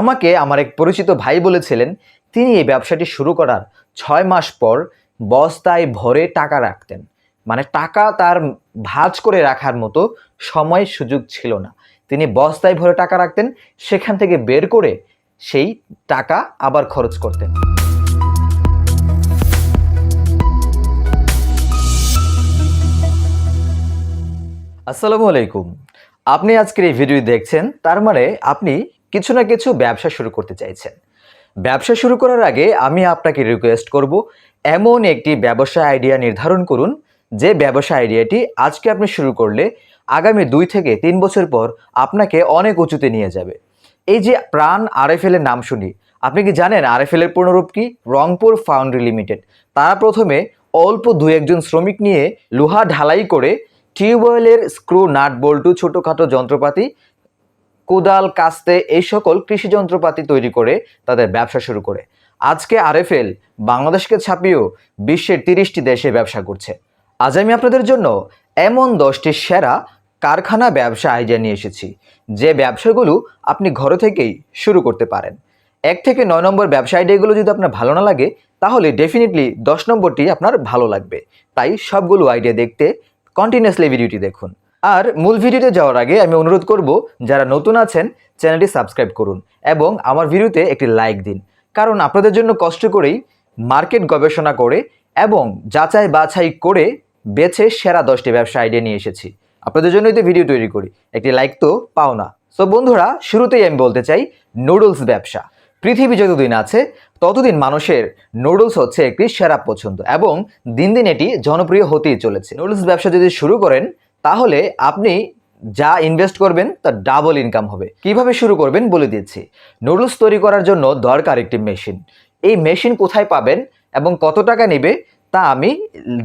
আমাকে আমার এক পরিচিত ভাই বলেছিলেন, তিনি এই ব্যবসাটি শুরু করার ছয় মাস পর বস্তায় ভরে টাকা রাখতেন। মানে টাকা তার ভাঁজ করে রাখার মতো সময় সুযোগ ছিল না। তিনি বস্তায় ভরে টাকা রাখতেন, সেখান থেকে বের করে সেই টাকা আবার খরচ করতেন। আসসালামু আলাইকুম। আপনি আজকের এই ভিডিও দেখছেন, তার মানে আপনি কিছু না কিছু ব্যবসা শুরু করতে চাইছেন। ব্যবসা শুরু করার আগে আমি আপনাকে রিকোয়েস্ট করব, এমন একটি ব্যবসা আইডিয়া নির্ধারণ করুন, যে ব্যবসা আইডিয়াটি আজকে আপনি শুরু করলে আগামী দুই থেকে তিন বছর পর আপনাকে অনেক উঁচুতে নিয়ে যাবে। এই যে প্রাণ আরএফএল এর নাম শুনি, আপনি কি জানেন আরএফএল এর পূর্ণরূপ কি? রংপুর ফাউন্ড্রি লিমিটেড তারা প্রথমে অল্প দু একজন শ্রমিক নিয়ে লোহা ঢালাই করে টিউবওয়েলের স্ক্রু, নাট বল্টু, ছোটোখাটো যন্ত্রপাতি কোদাল, কাস্তে এই সকল কৃষি যন্ত্রপাতি তৈরি করে তাদের ব্যবসা শুরু করে। আজকে আরএফএল বাংলাদেশকে ছাপিয়েও বিশ্বের তিরিশটি দেশে ব্যবসা করছে। আজ আমি আপনাদের জন্য এমন দশটি সেরা কারখানা ব্যবসা আইডিয়া নিয়ে এসেছি, যে ব্যবসাগুলো আপনি ঘরে থেকেই শুরু করতে পারেন। এক থেকে নয় নম্বর ব্যবসা আইডিয়াগুলো যদি আপনার ভালো না লাগে, তাহলে ডেফিনেটলি দশ নম্বরটি আপনার ভালো লাগবে। তাই সবগুলো আইডিয়া দেখতে কন্টিনিউসলি ভিডিওটি দেখুন। আর মূল ভিডিওতে যাওয়ার আগে আমি অনুরোধ করব, যারা নতুন আছেন, চ্যানেলটি সাবস্ক্রাইব করুন এবং আমার ভিডিওতে একটি লাইক দিন। কারণ আপনাদের জন্য কষ্ট করেই মার্কেট গবেষণা করে এবং যাচাই বাছাই করে বেছে সেরা দশটি ব্যবসা আইডিয়া নিয়ে এসেছি। আপনাদের জন্যই তো ভিডিও তৈরি করি, একটি লাইক তো পাও না। সো বন্ধুরা, শুরুতেই আমি বলতে চাই নুডলস ব্যবসা। পৃথিবী যতদিন আছে, ততদিন মানুষের নুডলস হচ্ছে একটি সেরা পছন্দ এবং দিন দিন এটি জনপ্রিয় হতেই চলেছে। নুডলস ব্যবসা যদি শুরু করেন তাহলে আপনি যা ইনভেস্ট করবেন তার ডাবল ইনকাম হবে। কীভাবে শুরু করবেন বলে দিচ্ছি। নুডলস তৈরি করার জন্য দরকার একটি মেশিন এই মেশিন কোথায় পাবেন এবং কত টাকা নেবে তা আমি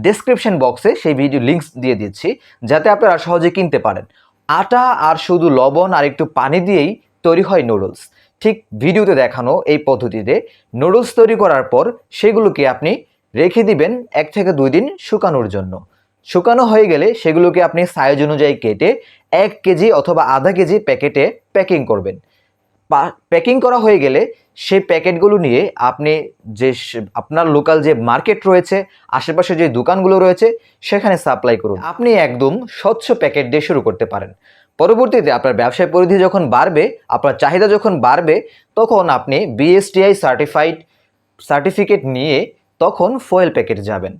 ডেসক্রিপশন বক্সে সেই ভিডিও লিঙ্কস দিয়ে দিচ্ছি, যাতে আপনারা সহজে কিনতে পারেন। আটা আর শুধু লবণ আর একটু পানি দিয়েই তৈরি হয় নুডলস ঠিক ভিডিওতে দেখানো এই পদ্ধতিতে নুডলস তৈরি করার পর সেগুলোকে আপনি রেখে দিবেন এক থেকে দুই দিন শুকানোর জন্য। শুকানো হয়ে গেলে সেগুলোকে আপনি সাইজ অনুযায়ী কেটে এক কেজি অথবা আধা কেজি প্যাকেটে প্যাকিং করবেন। প্যাকিং করা হয়ে গেলে সেই প্যাকেটগুলো নিয়ে আপনি যে আপনার লোকাল যে মার্কেট রয়েছে, আশেপাশে যে দোকানগুলো রয়েছে, সেখানে সাপ্লাই করুন। আপনি একদম স্বচ্ছ প্যাকেট দিয়ে শুরু করতে পারেন। পরবর্তীতে আপনার ব্যবসায় পরিধি যখন বাড়বে, আপনার চাহিদা যখন বাড়বে, তখন আপনি বিএসটিআই সার্টিফাইড সার্টিফিকেট নিয়ে তখন ফয়েল প্যাকেটে যাবেন।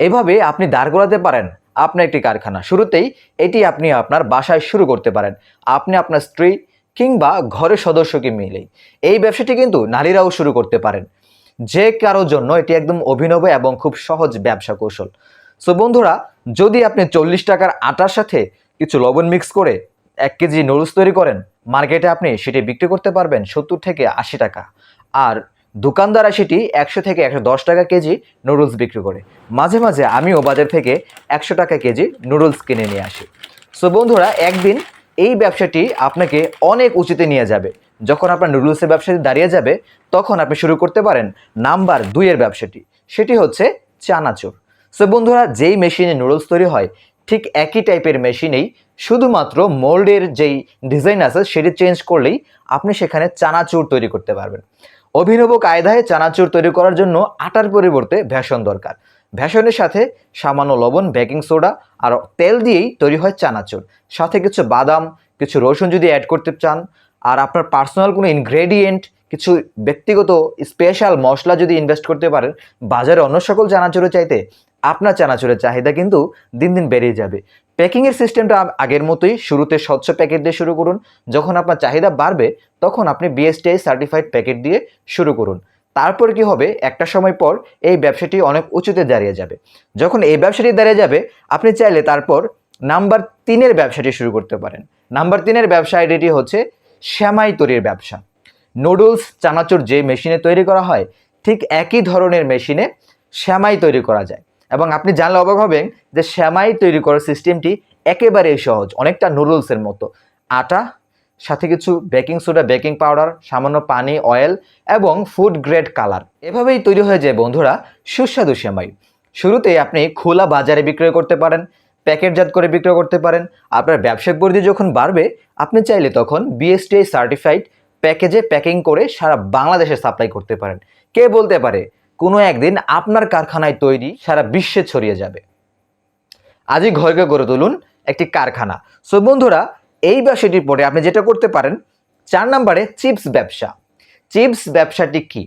এভাবে আপনি দাঁড় করাতে পারেন আপনার একটি কারখানা। শুরুতেই এটি আপনি আপনার বাসায় শুরু করতে পারেন। আপনি আপনার স্ত্রী কিংবা ঘরের সদস্যকে মিলেই। এই ব্যবসাটি কিন্তু নারীরাও শুরু করতে পারেন। যে কারোর জন্য এটি একদম অভিনব এবং খুব সহজ ব্যবসা কৌশল। সো বন্ধুরা, যদি আপনি চল্লিশ টাকার আটার সাথে কিছু লবণ মিক্স করে এক কেজি নুডলস তৈরি করেন, মার্কেটে আপনি সেটি বিক্রি করতে পারবেন সত্তর থেকে আশি টাকা। আর দোকানদাররা সেটি একশো থেকে একশো দশ টাকা কেজি নুডলস বিক্রি করে। মাঝে মাঝে আমিও বাজার থেকে একশো টাকা কেজি নুডলস কিনে নিয়ে আসি। সো বন্ধুরা, একদিন এই ব্যবসাটি আপনাকে অনেক উঁচুতে নিয়ে যাবে। যখন আপনার নুডলসের ব্যবসাটি দাঁড়িয়ে যাবে, তখন আপনি শুরু করতে পারেন নাম্বার দুইয়ের ব্যবসাটি। সেটি হচ্ছে চানাচুর। সো বন্ধুরা, যেই মেশিনে নুডলস তৈরি হয়, ঠিক একই টাইপের মেশিনেই শুধুমাত্র মোল্ডের যেই ডিজাইন আছে, সেটি চেঞ্জ করলেই আপনি সেখানে চানাচুর তৈরি করতে পারবেন। অভিনব কায়দায় চানাচুর তৈরি করার জন্য আটার পরিবর্তে ভেষণ দরকার। ভেষণের সাথে সামান্য লবণ, বেকিং সোডা আর তেল দিয়েই তৈরি হয় চানাচুর। সাথে কিছু বাদাম, কিছু রসুন যদি অ্যাড করতে চান আর আপনার পার্সোনাল কোনো ইনগ্রেডিয়েন্ট কিছু ব্যক্তিগত স্পেশাল মশলা যদি ইনভেস্ট করতে পারেন, বাজারে অন্য সকল চানাচুরের চাইতে আপনার চানাচুরের চাহিদা কিন্তু দিন দিন বেড়েই যাবে। প্যাকিংয়ের সিস্টেমটা আগের মতোই শুরুতে স্বচ্ছ প্যাকেট দিয়ে শুরু করুন। যখন আপনার চাহিদা বাড়বে, তখন আপনি বিএসটিআই সার্টিফাইড প্যাকেট দিয়ে শুরু করুন। তারপর কি হবে? একটা সময় পর এই ব্যবসাটি অনেক উঁচুতে দাঁড়িয়ে যাবে। যখন এই ব্যবসাটি দাঁড়িয়ে যাবে, আপনি চাইলে তারপর নাম্বার তিনের ব্যবসাটি শুরু করতে পারেন। নাম্বার তিনের ব্যবসা আইডিটি হচ্ছে শ্যামাই তৈরির ব্যবসা। নুডলস, চানাচুর যে মেশিনে তৈরি করা হয়, ঠিক একই ধরনের মেশিনে শ্যামাই তৈরি করা যায়। এবং আপনি জানলে অবাক হবেন যে শ্যামাই তৈরি করার সিস্টেমটি একেবারেই সহজ, অনেকটা নুডলসের মতো। আটা, সাথে কিছু বেকিং সোডা, বেকিং পাউডার, সামান্য পানি, অয়েল এবং ফুড গ্রেড কালার। এভাবেই তৈরি হয়ে যায় বন্ধুরা, সুস্বাদু শ্যামাই। শুরুতে আপনি খোলা বাজারে বিক্রয় করতে পারেন, প্যাকেটজাত করে বিক্রয় করতে পারেন। আপনার ব্যবসায়িক পরিধি যখন বাড়বে, আপনি চাইলে তখন বিএসটিআই সার্টিফাইড প্যাকেজে প্যাকিং করে সারা বাংলাদেশে সাপ্লাই করতে পারেন। কে বলতে পারে? কোনো একদিন আপনার কারখানায় তৈরি সারা বিশ্বে ছড়িয়ে যাবে। আজই ঘরকে গড়ে তুলুন একটি কারখানা। সো বন্ধুরা, এই ব্যবসাটির পরে আপনি যেটা করতে পারেন, চার নম্বরে চিপস ব্যবসা। চিপস ব্যবসাটি কি?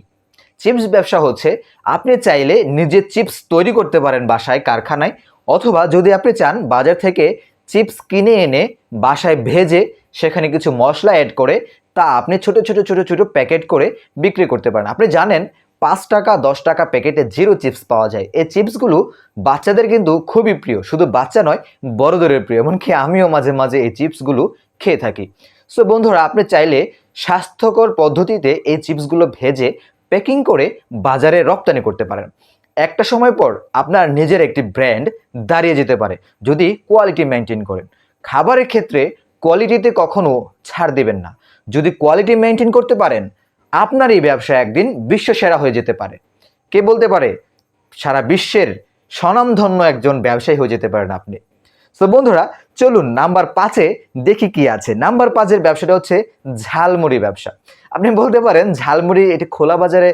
চিপস ব্যবসা হচ্ছে, আপনি চাইলে নিজে চিপস তৈরি করতে পারেন বাসায়, কারখানায়, অথবা যদি আপনি চান বাজার থেকে চিপস কিনে এনে বাসায় ভেজে সেখানে কিছু মশলা অ্যাড করে তা আপনি ছোট ছোট ছোট ছোট প্যাকেট করে বিক্রি করতে পারেন। আপনি জানেন পাঁচ টাকা, দশ টাকা প্যাকেটে জিরো চিপস পাওয়া যায়। এই চিপসগুলো বাচ্চাদের কিন্তু খুবই প্রিয়। শুধু বাচ্চা নয় বড়দের প্রিয়। এমনকি আমিও মাঝে মাঝে এই চিপসগুলো খেয়ে থাকি। সো বন্ধুরা, আপনি চাইলে স্বাস্থ্যকর পদ্ধতিতে এই চিপসগুলো ভেজে প্যাকিং করে বাজারে রপ্তানি করতে পারেন। একটা সময় পর আপনার নিজের একটি ব্র্যান্ড দাঁড়িয়ে যেতে পারে, যদি কোয়ালিটি মেনটেন করেন। খাবারের ক্ষেত্রে কোয়ালিটিতে কখনো ছাড় দেবেন না। যদি কোয়ালিটি মেনটেন করতে পারেন আপনার এই ব্যবসা একদিন বিশ্ব সেরা হয়ে যেতে পারে। কে বলতে পারে? সারা বিশ্বের স্বনামধন্য একজন ব্যবসায়ী হয়ে যেতে পারেন আপনি। তো বন্ধুরা, চলুন নাম্বার পাঁচে দেখি কি আছে। নাম্বার পাঁচের ব্যবসাটা হচ্ছে ঝালমুড়ি ব্যবসা। আপনি বলতে পারেন, ঝালমুড়ি এটি খোলা বাজারে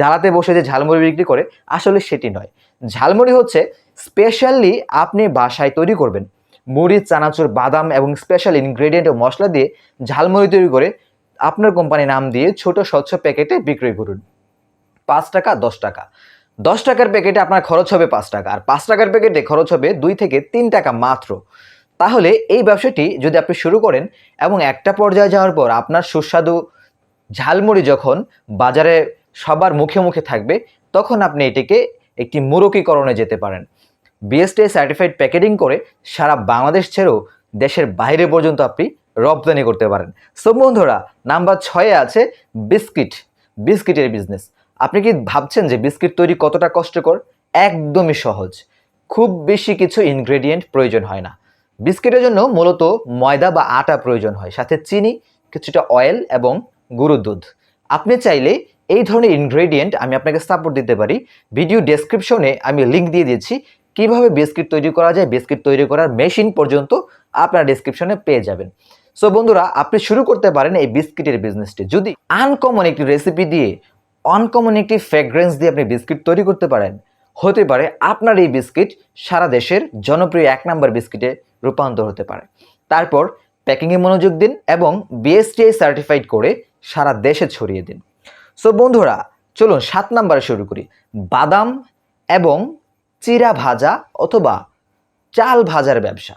ডালাতে বসে যে ঝালমুড়ি বিক্রি করে, আসলে সেটি নয়। ঝালমুড়ি হচ্ছে স্পেশালি আপনি বাসায় তৈরি করবেন। মুড়ি চানাচুর, বাদাম এবং স্পেশাল ইনগ্রেডিয়েন্ট ও মশলা দিয়ে ঝালমুড়ি তৈরি করে আপনার কোম্পানির নাম দিয়ে ছোট স্বচ্ছ প্যাকেটে বিক্রি করুন। পাঁচ টাকা, দশ টাকা। দশ টাকার প্যাকেটে আপনার খরচ হবে পাঁচ টাকা। আর পাঁচ টাকার প্যাকেটে খরচ হবে দুই থেকে তিন টাকা মাত্র। তাহলে এই ব্যবসাটি যদি আপনি শুরু করেন এবং একটা পর্যায়ে যাওয়ার পর আপনার সুস্বাদু ঝালমুড়ি যখন বাজারে সবার মুখে মুখে থাকবে, তখন আপনি এটিকে একটি মুরকীকরণে যেতে পারেন। বিএসটিআই সার্টিফাইড প্যাকেটিং করে সারা বাংলাদেশ ছেড়েও দেশের বাইরে পর্যন্ত আপনি রপ্তানি করতে পারেন। সো বন্ধুরা নাম্বার ছয়ে আছে বিস্কিট। বিস্কিটের বিজনেস আপনি কি ভাবছেন যে বিস্কিট তৈরি কতটা কষ্টকর? একদমই সহজ। খুব বেশি কিছু ইনগ্রেডিয়েন্ট প্রয়োজন হয় না। বিস্কিটের জন্য মূলত ময়দা বা আটা প্রয়োজন হয়, সাথে চিনি, কিছুটা অয়েল এবং গুঁড়ো দুধ। আপনি চাইলে এই ধরনের ইনগ্রেডিয়েন্ট আমি আপনাকে সাপোর্ট দিতে পারি। ভিডিও ডেসক্রিপশনে আমি লিঙ্ক দিয়ে দিয়েছি। কীভাবে বিস্কিট তৈরি করা যায়, বিস্কিট তৈরি করার মেশিন পর্যন্ত আপনারা ডেসক্রিপশনে পেয়ে যাবেন। সো বন্ধুরা, আপনি শুরু করতে পারেন এই বিস্কিটের বিজনেসটি যদি আনকমন একটি রেসিপি দিয়ে অনকমন একটি ফ্রেগ্রেন্স দিয়ে আপনি বিস্কিট তৈরি করতে পারেন, হতে পারে আপনার এই বিস্কিট সারা দেশের জনপ্রিয় এক নম্বর বিস্কিটে রূপান্তর হতে পারে। তারপর প্যাকিংয়ে মনোযোগ দিন এবং বিএসটিআই সার্টিফাইড করে সারা দেশে ছড়িয়ে দিন। সো বন্ধুরা, চলুন সাত নাম্বারে শুরু করি। বাদাম এবং চিরা ভাজা অথবা চাল ভাজার ব্যবসা।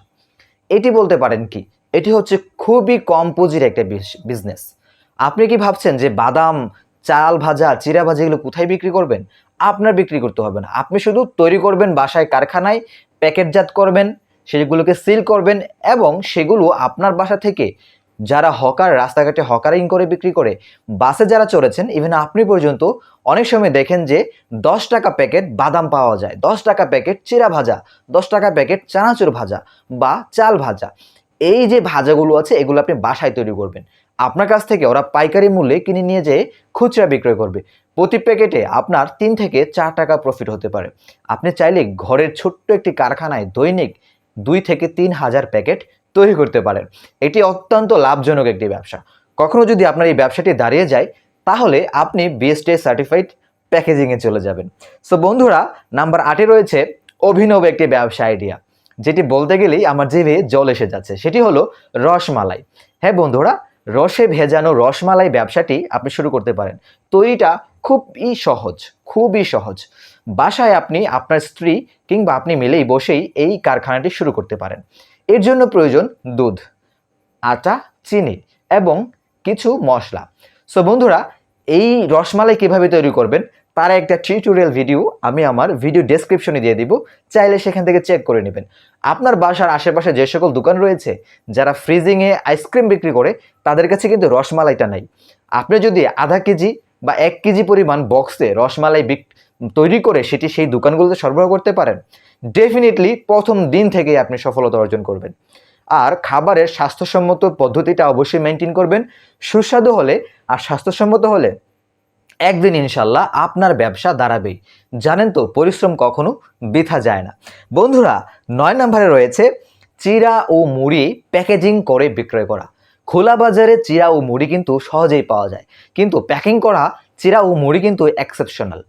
এটি বলতে পারেন কি? এটি হচ্ছে খুবই কম পুঁজির একটা বিজনেস আপনি কি ভাবছেন যে বাদাম, চাল ভাজা, চিরা ভাজা এগুলো কোথায় বিক্রি করবেন? আপনার বিক্রি করতে হবে না। আপনি শুধু তৈরি করবেন বাসায় কারখানায়, প্যাকেটজাত করবেন, সেগুলোকে সিল করবেন এবং সেগুলো আপনার বাসা থেকে যারা হকার, রাস্তাঘাটে হকারিং করে বিক্রি করে, বাসে যারা চড়েছেন ইভেন আপনি পর্যন্ত অনেক সময় দেখেন যে দশ টাকা প্যাকেট বাদাম পাওয়া যায়। দশ টাকা প্যাকেট চিরা ভাজা, দশ টাকা প্যাকেট চানাচুর ভাজা বা চাল ভাজা। এই যে ভাজাগুলো আছে, এগুলো আপনি বাসায় তৈরি করবেন। আপনার কাছ থেকে ওরা পাইকারি মূল্যে কিনে নিয়ে যেয়ে খুচরা বিক্রয় করবে। প্রতি প্যাকেটে আপনার তিন থেকে চার টাকা প্রফিট হতে পারে। আপনি চাইলে ঘরের ছোট্ট একটি কারখানায় দৈনিক দুই থেকে তিন হাজার প্যাকেট তৈরি করতে পারেন। এটি অত্যন্ত লাভজনক একটি ব্যবসা। কখনো যদি আপনার এই ব্যবসাটি দাঁড়িয়ে যায়, তাহলে আপনি বিএসটিআই সার্টিফাইড প্যাকেজিংয়ে চলে যাবেন। সো বন্ধুরা, নাম্বার আটে রয়েছে অভিনব একটি ব্যবসা আইডিয়া যেটি বলতে গেলেই আমার জিভে জল এসে যাচ্ছে, সেটি হলো রসমালাই। হ্যাঁ বন্ধুরা, রসে ভেজানো রসমালাই ব্যবসাটি আপনি শুরু করতে পারেন। তৈরিটা খুবই সহজ খুবই সহজ। বাসায় আপনি, আপনার স্ত্রী কিংবা আপনি মিলেই বসেই এই কারখানাটি শুরু করতে পারেন। এর জন্য প্রয়োজন দুধ, আটা, চিনি এবং কিছু মশলা। সো বন্ধুরা, এই রসমালাই কীভাবে তৈরি করবেন? তার একটা টিউটোরিয়াল ভিডিও আমি আমার ভিডিও ডেসক্রিপশনে দিয়ে দিব, চাইলে সেখান থেকে চেক করে নেবেন। আপনার বাসার আশেপাশে যে সকল দোকান রয়েছে, যারা ফ্রিজিংয়ে আইসক্রিম বিক্রি করে, তাদের কাছে কিন্তু রসমালাইটা নাই। আপনি যদি আধা কেজি বা এক কেজি পরিমাণ বক্সে রসমালাই বিক তৈরি করে সেটি সেই দোকানগুলোতে সরবরাহ করতে পারেন ডেফিনেটলি প্রথম দিন থেকেই আপনি সফলতা অর্জন করবেন। আর খাবারের স্বাস্থ্যসম্মত পদ্ধতিটা অবশ্যই মেনটেন করবেন। সুস্বাদু হলে, আর স্বাস্থ্যসম্মত হলে একদিন ইনশাল্লাহ আপনার ব্যবসা দাঁড়াবেই। জানেন তো, পরিশ্রম কখনো বৃথা যায় না। বন্ধুরা, নয় নম্বরে রয়েছে চিরা ও মুড়ি প্যাকেজিং করে বিক্রয় করা। খোলা বাজারে চিরা ও মুড়ি কিন্তু সহজেই পাওয়া যায়। কিন্তু প্যাকিং করা চিরা ও মুড়ি কিন্তু এক্সেপশনাল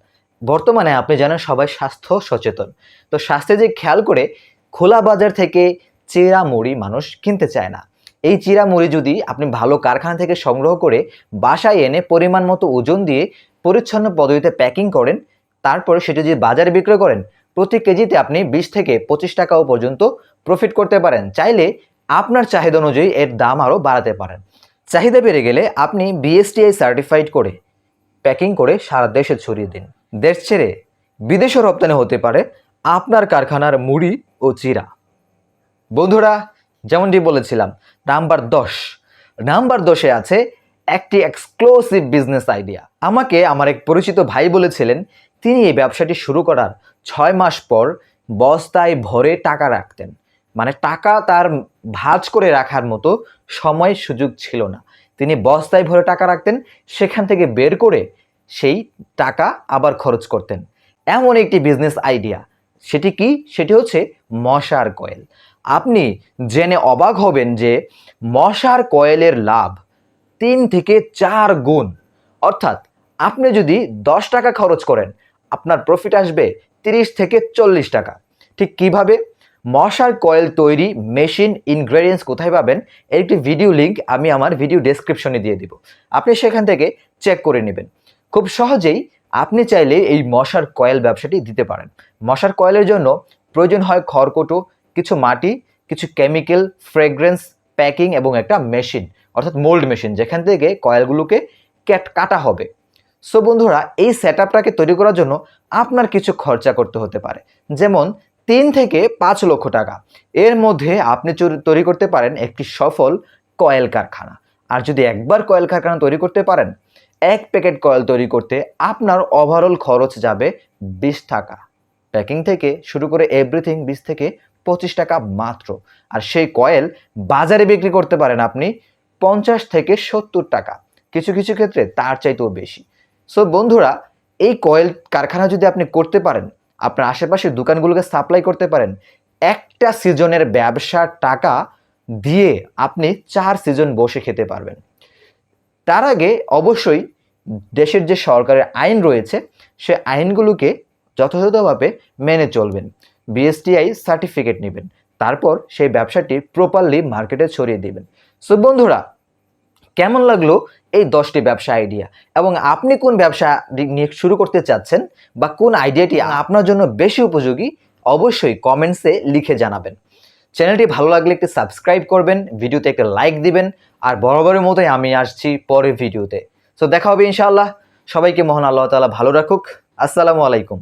বর্তমানে আপনি জানেন সবাই স্বাস্থ্য সচেতন। তো স্বাস্থ্যে যে খেয়াল করে খোলা বাজার থেকে চিরা মুড়ি মানুষ কিনতে চায় না। এই চিরা মুড়ি যদি আপনি ভালো কারখানা থেকে সংগ্রহ করে বাসায় এনে পরিমাণ মতো ওজন দিয়ে পরিচ্ছন্ন পদ্ধতিতে প্যাকিং করেন, তারপরে সেটা যদি বাজারে বিক্রয় করেন, প্রতি কেজিতে আপনি বিশ থেকে পঁচিশ টাকাও পর্যন্ত প্রফিট করতে পারেন। চাইলে আপনার চাহিদা অনুযায়ী এর দাম আরও বাড়াতে পারেন। চাহিদা বেড়ে গেলে আপনি বিএসটিআই সার্টিফাইড করে প্যাকিং করে সারা দেশে ছড়িয়ে দিন। দেশ ছেড়ে বিদেশে রপ্তানি হতে পারে আপনার কারখানার মুড়ি ও চিরা। বন্ধুরা যেমনটি বলেছিলাম, নাম্বার দশ। নাম্বার দশে আছে একটি এক্সক্লুসিভ বিজনেস আইডিয়া আমাকে আমার এক পরিচিত ভাই বলেছিলেন, তিনি এই ব্যবসাটি শুরু করার ছয় মাস পর বস্তায় ভরে টাকা রাখতেন। মানে টাকা তার ভাঁজ করে রাখার মতো সময় সুযোগ ছিল না। তিনি বস্তায় ভরে টাকা রাখতেন, সেখান থেকে বের করে সেই টাকা আবার খরচ করতেন। এমন একটি বিজনেস আইডিয়া সেটি কি? সেটি হচ্ছে মশার কয়েল। আপনি জেনে অবাক হবেন যে মশার কয়েলের লাভ তিন থেকে চার গুণ। অর্থাৎ আপনি যদি দশ টাকা খরচ করেন, আপনার প্রফিট আসবে তিরিশ থেকে চল্লিশ টাকা। ঠিক কীভাবে? মশার কয়েল তৈরি মেশিন ইনগ্রেডিয়েন্টস কোথায় পাবেন? এর একটি ভিডিও লিঙ্ক আমি আমার ভিডিও ডেসক্রিপশনে দিয়ে দিব। আপনি সেখান থেকে চেক করে নেবেন। খুব সহজেই আপনি চাইলে এই মশার কয়েল ব্যবসাটি দিতে পারেন। মশার কয়েলের জন্য প্রয়োজন হয় খড়কুটো কিছু মাটি, কিছু কেমিক্যাল ফ্রেগ্রেন্স প্যাকিং এবং একটা মেশিন অর্থাৎ মোল্ড মেশিন যেখান থেকে কয়েলগুলোকে ক্যাট কাটা হবে। সো বন্ধুরা, এই সেট তৈরি করার জন্য আপনার কিছু খরচা করতে হতে পারে। যেমন, তিন থেকে পাঁচ লক্ষ টাকা। এর মধ্যে আপনি তৈরি করতে পারেন একটি সফল কয়েল কারখানা। আর যদি একবার কয়েল কারখানা তৈরি করতে পারেন, এক প্যাকেট কয়েল তৈরি করতে আপনার ওভারঅল খরচ যাবে বিশ টাকা। প্যাকিং থেকে শুরু করে এভরিথিং বিশ থেকে পঁচিশ টাকা মাত্র। আর সেই কয়েল বাজারে বিক্রি করতে পারেন আপনি পঞ্চাশ থেকে সত্তর টাকা। কিছু কিছু ক্ষেত্রে তার চাইতেও বেশি। সো বন্ধুরা, এই কয়েল কারখানা যদি আপনি করতে পারেন, আপনার আশেপাশের দোকানগুলোকে সাপ্লাই করতে পারেন, একটা সিজনের ব্যবসার টাকা দিয়ে আপনি চার সিজন বসে খেতে পারবেন। তার আগে অবশ্যই দেশের যে সরকারের আইন রয়েছে, সে আইনগুলোকে যথাযথভাবে মেনে চলবেন। বিএসটিআই সার্টিফিকেট নেবেন। তারপর সেই ব্যবসাটি প্রপারলি মার্কেটে ছড়িয়ে দিবেন। সো বন্ধুরা কেমন লাগল এই দশটি ব্যবসা আইডিয়া এবং আপনি কোন ব্যবসা নিয়ে শুরু করতে চাচ্ছেন বা কোন আইডিয়াটি আপনার জন্য বেশি উপযোগী অবশ্যই কমেন্টসে লিখে জানাবেন। চ্যানেলটি ভালো লাগলে একটি সাবস্ক্রাইব করবেন ভিডিওতে একটা লাইক দিবেন আর বরাবরের মতোই আমি আসছি পরের ভিডিওতে। সো দেখা হবে ইনশাআল্লাহ। সবাইকে মহান আল্লাহ তালা ভালো রাখুক। আসসালামু আলাইকুম।